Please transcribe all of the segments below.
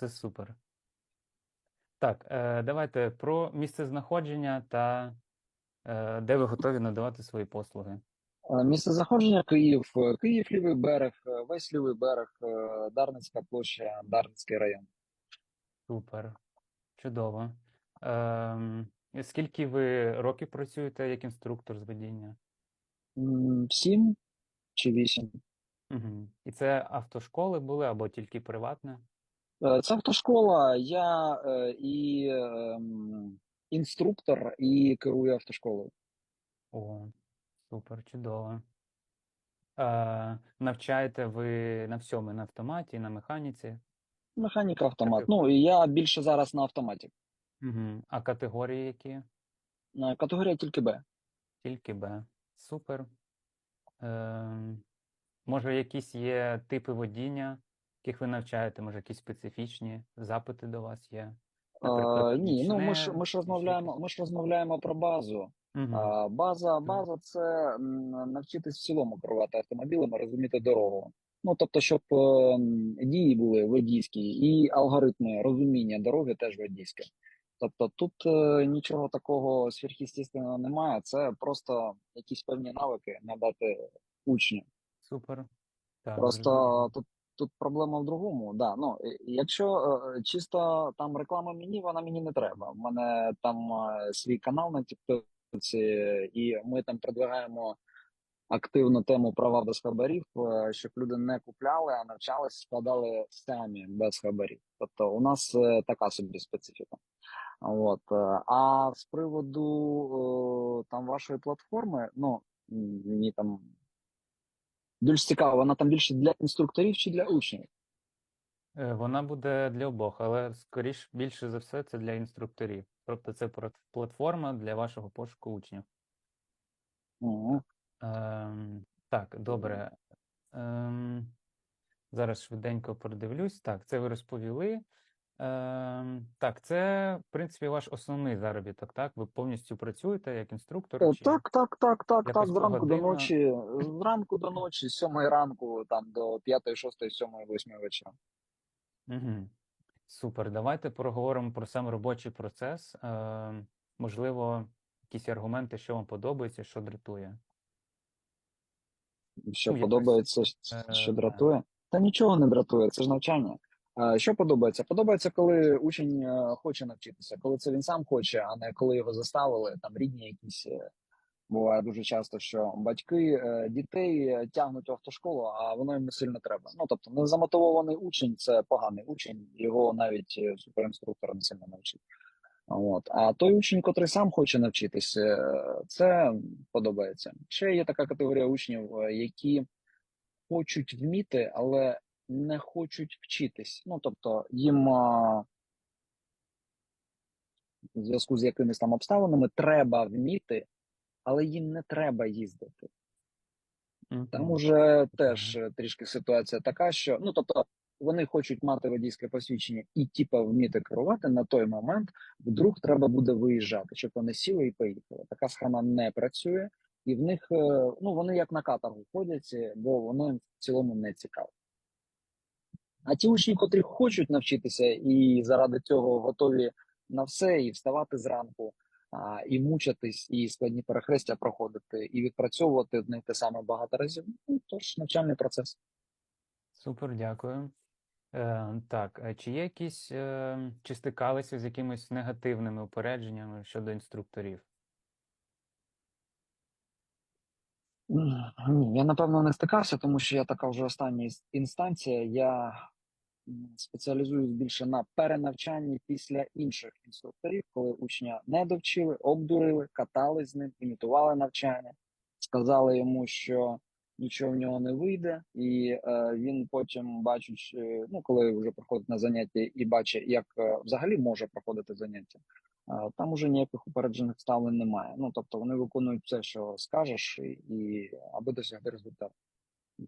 Це супер. Так, е, давайте про місце знаходження та е, де ви готові надавати свої послуги. Е, Місце заходження Київ, е, Київ, лівий берег, е, весь лівий берег, е, Дарницька площа, Дарницький район. Супер. Чудово. Ем, скільки ви років працюєте як інструктор з водіння? Сім чи вісім. Угу. І це автошколи були або тільки приватне? Е, Це автошкола. Я е, і ем, інструктор, і керую автошколою. О, супер, чудово. Е, навчаєте ви на всьому, на автоматі, на механіці? Механіка автомат. Так. Ну і я більше зараз на автоматі. Угу. А категорії які? Е, Категорія тільки Б. Тільки Б. Супер. Ем, може, якісь є типи водіння, яких ви навчаєте, може, якісь специфічні запити до вас є? Наприклад, Е, ні, ну ми ж ми ж розмовляємо. Ми ж розмовляємо про базу. А, База, база це навчитись в цілому керувати автомобілем, розуміти дорогу. Ну тобто, щоб е, дії були водійські, і алгоритми розуміння дороги теж водійське. Тобто тут е, нічого такого сверхъестественного немає. Це просто якісь певні навики надати учню. Супер. Так, Просто тут, тут проблема в другому. Да, ну, якщо е, чисто там реклама мені, вона мені не треба. У мене там е, свій канал на Тіктоці, і ми там продвигаємо активну тему права без хабарів, е, щоб люди не купляли, а навчались, складали самі без хабарів. Тобто у нас е, така собі специфіка. От. е, А з приводу е, там вашої платформи, ну мені там більш цікаво, вона там більше для інструкторів чи для учнів? Е, Вона буде для обох, але скоріш більше за все це для інструкторів. Тобто це платформа для вашого пошуку учнів. Угу. Ем, так, добре. Ем, зараз швиденько продивлюсь. Так, це ви розповіли. Ем, так, це, в принципі, ваш основний заробіток, так? Ви повністю працюєте як інструктор? Е, чи Так, так, так, так, так. Зранку до погодинно? ночі, зранку до ночі, з сьомої ранку, там до п'ятої, шостої, сьомої, восьмої вечора. Угу. Супер. Давайте поговоримо про сам робочий процес. Ем, можливо, якісь аргументи, що вам подобається, що дратує. Що Ну, подобається, е, що дратує? Та нічого не дратує, це ж навчання. Що подобається? Подобається, коли учень е, хоче навчитися, коли це він сам хоче, а не коли його заставили, там рідні якісь. е, Буває дуже часто, що батьки е, дітей тягнуть в автошколу, а воно їм не сильно треба. Ну тобто, незамотивований учень це поганий учень, його навіть суперінструктор не сильно навчить. От. А той учень, котрий сам хоче навчитися, це подобається. Ще є така категорія учнів, які хочуть вміти, але не хочуть вчитись. Ну тобто, їм а, в зв'язку з якимись там обставинами треба вміти, але їм не треба їздити. Там уже теж трішки ситуація така, що ну тобто вони хочуть мати водійське посвідчення і типа вміти керувати на той момент, вдруг треба буде виїжджати, щоб вони сіли і поїхали. Така схема не працює, і в них е, ну вони як на каторгу ходять, е, бо воно в цілому не цікаво. А ті учні, котрі хочуть навчитися і заради цього готові на все, і вставати зранку, а, і мучатись, і складні перехрестя проходити, і відпрацьовувати одне й те саме багато разів. Ну, тож навчальний процес. Супер, дякую. Е, так, чи є якісь, е, чи стикалися з якимись негативними упередженнями щодо інструкторів? Ні, я напевно не стикався, тому що я така вже остання інстанція. Я спеціалізуюсь більше на перенавчанні після інших інструкторів, коли учня не довчили, обдурили, катали з ним, імітували навчання, сказали йому, що нічого в нього не вийде, і е, він потім бачить, ну коли вже приходить на заняття і бачить, як е, взагалі може проходити заняття. Е, Там уже ніяких упереджених ставлень немає. Ну тобто вони виконують все, що скажеш, і, і аби досягти результату.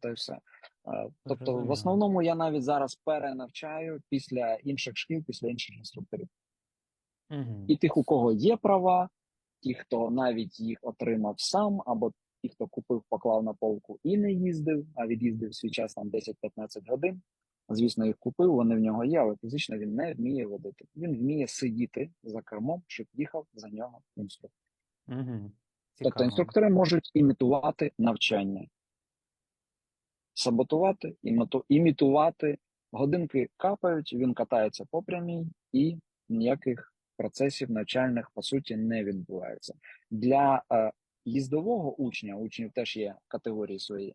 Та й все. Е, Тобто, в основному я навіть зараз перенавчаю після інших шкіл, після інших інструкторів. Угу. І тих, у кого є права, ті, хто навіть їх отримав сам, або ті, хто купив, поклав на полку і не їздив, а від'їздив свій час там 10-15 годин. Звісно, їх купив, вони в нього є, але фізично він не вміє водити. Він вміє сидіти за кермом, щоб їхав за нього інструктор. Угу. Тобто інструктори можуть імітувати навчання, саботувати, іміту- імітувати. Годинки капають, він катається по прямій, і ніяких процесів навчальних по суті не відбувається. Для е, їздового учня, учнів теж є категорії свої. е,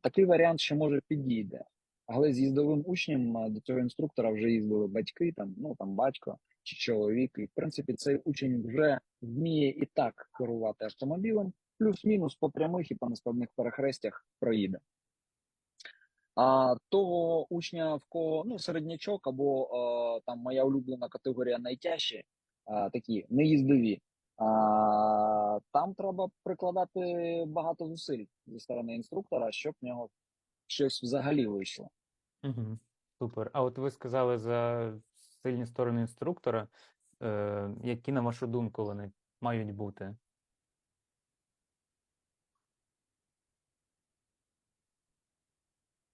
такий варіант ще може підійде. Але з їздовим учнем до цього інструктора вже їздили батьки, там, ну там батько чи чоловік. І в принципі цей учень вже вміє і так керувати автомобілем, плюс-мінус по прямих і по нескладних перехрестях проїде. А того учня, в кого ну середнячок, або е, там моя улюблена категорія найтяжчі, е, такі неїздові. А, там треба прикладати багато зусиль зі сторони інструктора, щоб в нього щось взагалі вийшло. Угу. Супер. А от ви сказали за сильні сторони інструктора. Е, які, на вашу думку, вони мають бути?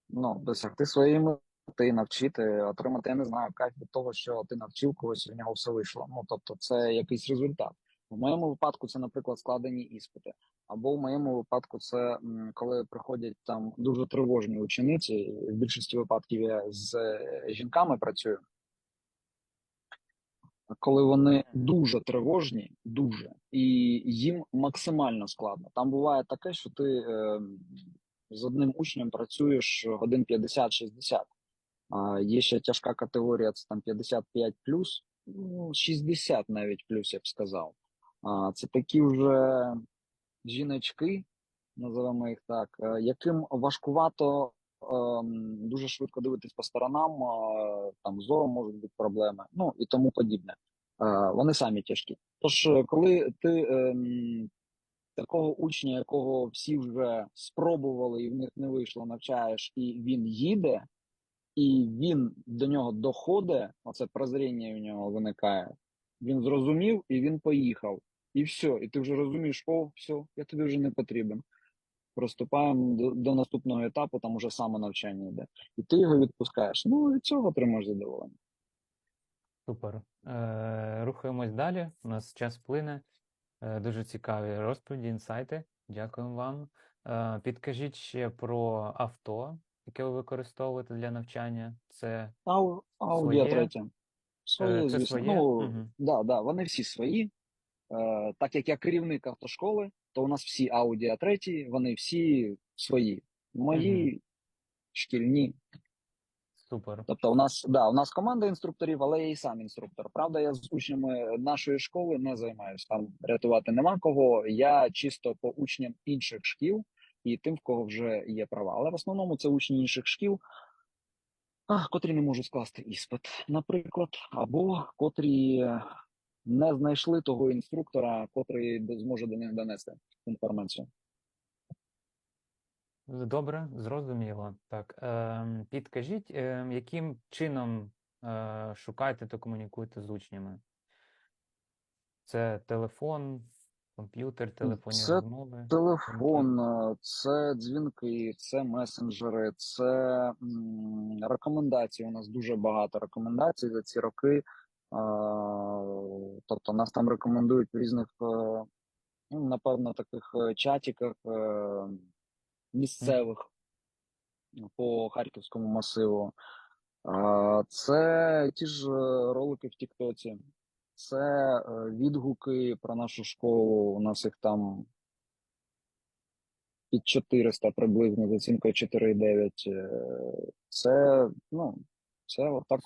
Ну, досягти своєї мети, навчити, отримати, я не знаю, кайф від того, що ти навчив когось, і в нього все вийшло. Ну, тобто, це якийсь результат. В моєму випадку це, наприклад, складені іспити. Або в моєму випадку це коли приходять там дуже тривожні учениці. В більшості випадків я з е, жінками працюю. Коли вони дуже тривожні, дуже, і їм максимально складно. Там буває таке, що ти е, з одним учнем працюєш годин 50-60. А є ще тяжка категорія, це там 55 плюс, ну, 60 навіть плюс, я б сказав. А, це такі вже жіночки, називаємо їх так, е, яким важкувато ем, дуже швидко дивитись по сторонам, е, там зором можуть бути проблеми, ну і тому подібне. Е, Вони самі тяжкі. Тож, коли ти ем, такого учня, якого всі вже спробували і в них не вийшло, навчаєш, і він їде, і він до нього доходить, оце прозріння в нього виникає. Він зрозумів і він поїхав. І все, і ти вже розумієш, о, все, я тобі вже не потрібен. Приступаємо до, до наступного етапу, там уже самонавчання йде. І ти його відпускаєш. Ну, від цього отримаєш задоволення. Супер. Е, рухаємось далі. У нас час плине. Е, дуже цікаві розповіді, інсайти. Дякуємо вам. Е, підкажіть ще про авто, яке ви використовуєте для навчання. Це Ау, Ауді Своє? А3. Своє, Е, це звісно. своє? Ну, Мгм. да, да, вони всі свої. Е, так як я керівник автошколи, то у нас всі Audi А3, вони всі свої. Мої шкільні. супер. Тобто, у нас да, у нас команда інструкторів, але я і сам інструктор. Правда, я з учнями нашої школи не займаюся. Там рятувати нема кого. Я чисто по учням інших шкіл і тим, в кого вже є права. Але в основному це учні інших шкіл, котрі не можуть скласти іспит, наприклад, або котрі не знайшли того інструктора, котрий зможе до них донести інформацію. Добре, зрозуміло. Так, ем, підкажіть, ем, яким чином е, шукаєте та комунікуєте з учнями? Це телефон, комп'ютер, телефонні Це розмови? Телефон, е, це дзвінки, це месенджери, це м, рекомендації. У нас дуже багато рекомендацій за ці роки. Тобто нас там рекомендують в різних, е, ну, напевно, таких е, чатіках е, місцевих по Харківському масиву. Це ті ж ролики в Тіктоці, це відгуки про нашу школу. У нас їх там під 400 приблизно, з оцінкою 4,9. Е, Це, ну, це отак.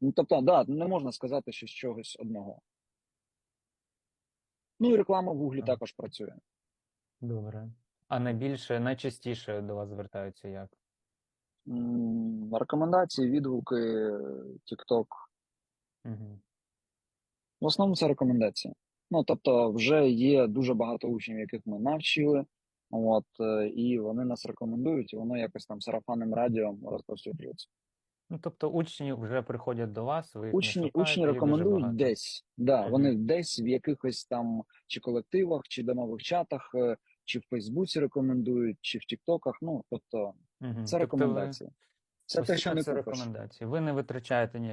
Ну, тобто, да, не можна сказати, що з чогось одного. Ну і реклама в Гуглі також працює. Добре. А найбільше, найчастіше до вас звертаються як? М, Рекомендації, відгуки, TikTok. Угу. В основному це рекомендації. Ну, тобто, вже є дуже багато учнів, яких ми навчили, от, е, і вони нас рекомендують, і воно якось там сарафанним радіо розповсюджується. Ну, тобто учні вже приходять до вас, ви Учні, учні рекомендують десь. Да, Мгм. Вони десь в якихось там чи колективах, чи домових чатах, е, чи в Фейсбуці рекомендують, чи в Тіктоках. Ну, тобто, Мгм. це Тобто ви рекомендації. Це те, що не це рекомендації. Ви не витрачаєте ніяк